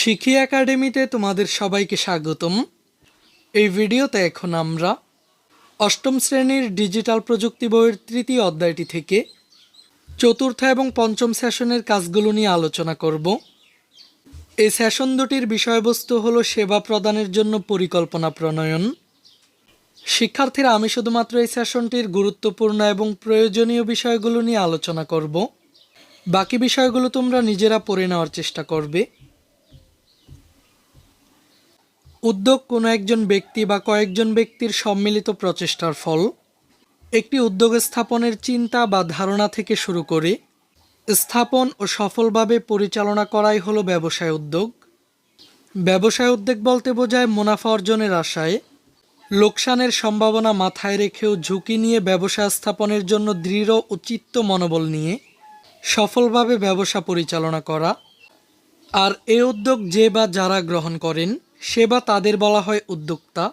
শিখি একাডেমিতে তোমাদের সবাইকে স্বাগতম। এই ভিডিওতে এখন আমরা অষ্টম শ্রেণির ডিজিটাল প্রযুক্তি বইয়ের তৃতীয় অধ্যায়টি থেকে চতুর্থ এবং পঞ্চম সেশনের কাজগুলো নিয়ে আলোচনা করব। এই সেশন দুটির বিষয়বস্তু হলো সেবা প্রদানের জন্য পরিকল্পনা প্রণয়ন। শিক্ষার্থীরা, আমি শুধুমাত্র এই সেশনটির গুরুত্বপূর্ণ এবং প্রয়োজনীয় বিষয়গুলো নিয়ে আলোচনা করব। বাকি বিষয়গুলো তোমরা নিজেরা পড়ে নেওয়ার চেষ্টা করবে। উদ্যোগ কোনো একজন ব্যক্তি বা কয়েকজন ব্যক্তির সম্মিলিত প্রচেষ্টার ফল। একটি উদ্যোগ স্থাপনের চিন্তা বা ধারণা থেকে শুরু করে স্থাপন ও সফলভাবে পরিচালনা করাই হলো ব্যবসায় উদ্যোগ। ব্যবসায় উদ্যোগ বলতে বোঝায় মুনাফা অর্জনের আশায়, লোকসানের সম্ভাবনা মাথায় রেখেও ঝুঁকি নিয়ে ব্যবসা স্থাপনের জন্য দৃঢ় ও চিত্ত মনোবল নিয়ে সফলভাবে ব্যবসা পরিচালনা করা। আর এ উদ্যোগ যে বা যারা গ্রহণ করেন সে বা তাদের বলা হয় উদ্যোক্তা।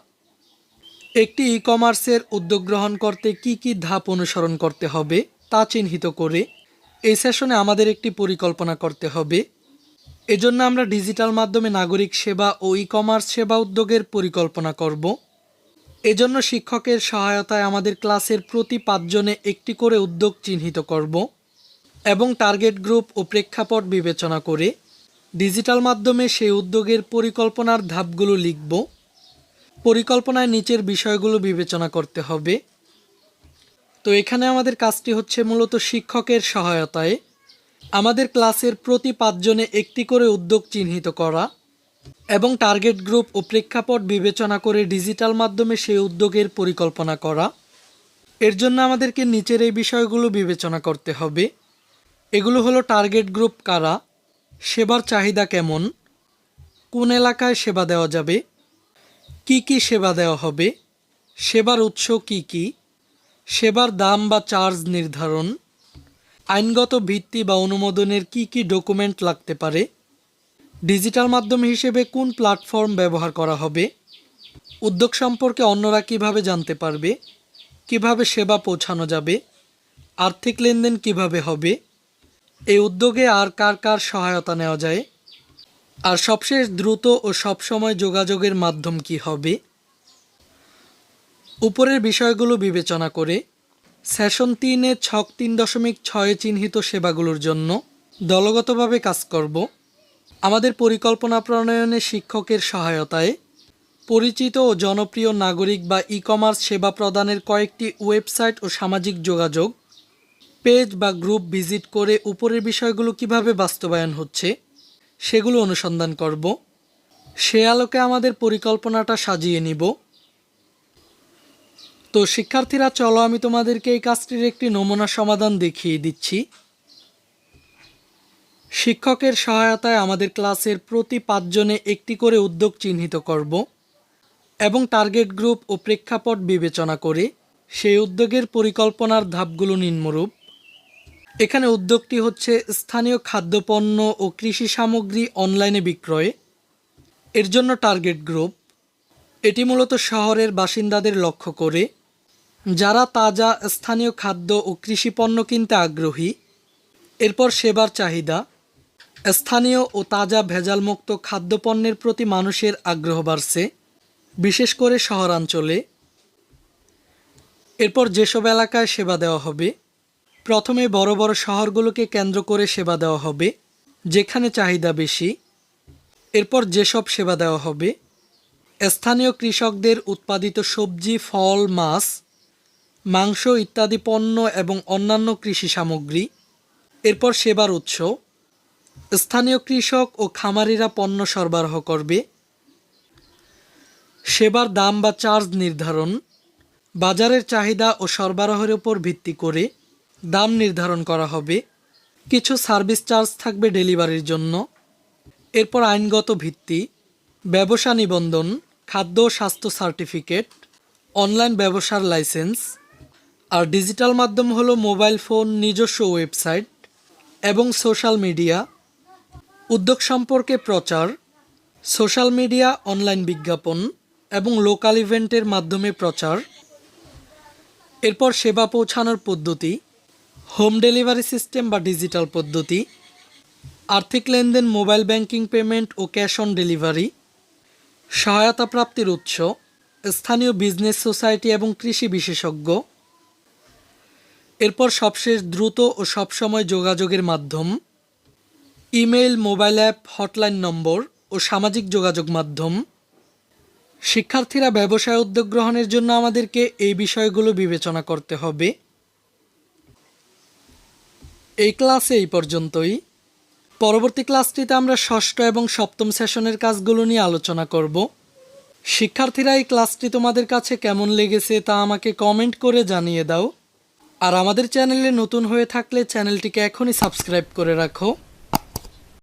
একটি ই কমার্সের উদ্যোগ গ্রহণ করতে কি কি ধাপ অনুসরণ করতে হবে তা চিহ্নিত করে এই সেশনে আমাদের একটি পরিকল্পনা করতে হবে। এজন্য আমরা ডিজিটাল মাধ্যমে নাগরিক সেবা ও ই কমার্স সেবা উদ্যোগের পরিকল্পনা করব। এজন্য শিক্ষকের সহায়তায় আমাদের ক্লাসের প্রতি পাঁচজনে একটি করে উদ্যোগ চিহ্নিত করব এবং টার্গেট গ্রুপ ও প্রেক্ষাপট বিবেচনা করে ডিজিটাল মাধ্যমে সেই উদ্যোগের পরিকল্পনার ধাপগুলো লিখব। পরিকল্পনায় নিচের বিষয়গুলো বিবেচনা করতে হবে। তো এখানে আমাদের কাজটি হচ্ছে মূলত শিক্ষকের সহায়তায়। আমাদের ক্লাসের প্রতি পাঁচজনে একটি করে উদ্যোগ চিহ্নিত করা এবং টার্গেট গ্রুপ ও প্রেক্ষাপট বিবেচনা করে ডিজিটাল মাধ্যমে সেই উদ্যোগের পরিকল্পনা করা। এর জন্য আমাদেরকে নিচের এই বিষয়গুলো বিবেচনা করতে হবে। এগুলো হলো টার্গেট গ্রুপ কারা সেবার চাহিদা কেমন? কোন এলাকায় সেবা দেওয়া যাবে? কি কি সেবা দেওয়া হবে? সেবার উৎস কি কি? সেবার দাম বা চার্জ নির্ধারণ? আইনগত ভিত্তি বা অনুমোদনের কি কি ডকুমেন্ট লাগতে পারে? ডিজিটাল মাধ্যম হিসেবে কোন প্ল্যাটফর্ম ব্যবহার করা হবে? উদ্যোগ সম্পর্কে অন্যরা কীভাবে জানতে পারবে? কীভাবে সেবা পৌঁছানো যাবে? আর্থিক লেনদেন কীভাবে হবে? এই উদ্যোগে আর কার কার সহায়তা নেওয়া যায়? আর সবশেষ দ্রুত ও সবসময় যোগাযোগের মাধ্যম কি হবে? উপরের বিষয়গুলো বিবেচনা করে সেশন তিনে ছক তিন দশমিক ছয়ে চিহ্নিত সেবাগুলোর জন্য দলগতভাবে কাজ করব। আমাদের পরিকল্পনা প্রণয়নে শিক্ষকের সহায়তায় পরিচিত ও জনপ্রিয় নাগরিক বা ই কমার্স সেবা প্রদানের কয়েকটি ওয়েবসাইট ও সামাজিক যোগাযোগ পেজ বা গ্রুপ ভিজিট করে উপরের বিষয়গুলো কীভাবে বাস্তবায়ন হচ্ছে, সেগুলো অনুসন্ধান করব। সে আলোকে আমাদের পরিকল্পনাটা সাজিয়ে নিব। তো শিক্ষার্থীরা, চলো আমি তোমাদেরকে এই কাজটির একটি নমুনা সমাধান দেখিয়ে দিচ্ছি। শিক্ষকের সহায়তায় আমাদের ক্লাসের প্রতি পাঁচজনে একটি করে উদ্যোগ চিহ্নিত করব এবং টার্গেট গ্রুপ ও প্রেক্ষাপট বিবেচনা করে সেই উদ্যোগের পরিকল্পনার ধাপগুলো নিম্নরূপ। এখানে উদ্যোগটি হচ্ছে স্থানীয় খাদ্যপণ্য ও কৃষি সামগ্রী অনলাইনে বিক্রয়। এর জন্য টার্গেট গ্রুপ। এটি মূলত শহরের বাসিন্দাদের লক্ষ্য করে। যারা তাজা স্থানীয় খাদ্য ও কৃষি পণ্য কিনতে আগ্রহী, এরপর সেবার চাহিদা, স্থানীয় ও তাজা ভেজালমুক্ত খাদ্যপণ্যের প্রতি মানুষের আগ্রহ বাড়ছে, বিশেষ করে শহরাঞ্চলে। এরপর যেসব এলাকায় সেবা দেওয়া হবে প্রথমে বড় বড় শহরগুলোকে কেন্দ্র করে সেবা দেওয়া হবে, যেখানে চাহিদা বেশি। এরপর যেসব সেবা দেওয়া হবে, স্থানীয় কৃষকদের উৎপাদিত সবজি, ফল, মাছ, মাংস ইত্যাদি পণ্য এবং অন্যান্য কৃষি সামগ্রী। এরপর সেবার উৎস, স্থানীয় কৃষক ও খামারিরা পণ্য সরবরাহ করবে। সেবার দাম বা চার্জ নির্ধারণ, বাজারের চাহিদা ও সরবরাহের উপর ভিত্তি করে। দাম নির্ধারণ করা হবে। কিছু সার্ভিস চার্জ থাকবে ডেলিভারির জন্য। এরপর আইনগত ভিত্তি, ব্যবসা নিবন্ধন, খাদ্য ও স্বাস্থ্য সার্টিফিকেট, অনলাইন ব্যবসার লাইসেন্স, আর ডিজিটাল মাধ্যম হলো মোবাইল ফোন, নিজস্ব ওয়েবসাইট এবং সোশ্যাল মিডিয়া। উদ্যোগ সম্পর্কে প্রচার, সোশ্যাল মিডিয়া, অনলাইন বিজ্ঞাপন এবং লোকাল ইভেন্টের মাধ্যমে প্রচার। এরপর সেবা পৌঁছানোর পদ্ধতি হোম ডেলিভারি সিস্টেম বা ডিজিটাল পদ্ধতি, আর্থিক লেনদেন, মোবাইল ব্যাংকিং পেমেন্ট ও ক্যাশ অন ডেলিভারি, সহায়তা প্রাপ্তির উৎস, স্থানীয় বিজনেস সোসাইটি এবং কৃষি বিশেষজ্ঞ। এরপর সবশেষ দ্রুত ও সবসময় যোগাযোগের মাধ্যম email mobile app, hotline number ও সামাজিক যোগাযোগ মাধ্যম। শিক্ষার্থীরা ব্যবসায় উদ্যোগ গ্রহণের জন্য আমাদেরকে এই বিষয়গুলো বিবেচনা করতে হবে। এই ক্লাসে এই পর্যন্তই। পরবর্তী ক্লাসটিতে আমরা ষষ্ঠ এবং সপ্তম সেশনের কাজগুলো নিয়ে আলোচনা করব। শিক্ষার্থীরা, এই ক্লাসটি তোমাদের কাছে কেমন লেগেছে তা আমাকে কমেন্ট করে জানিয়ে দাও। আর আমাদের চ্যানেলে নতুন হয়ে থাকলে চ্যানেলটিকে এখনই সাবস্ক্রাইব করে রাখো।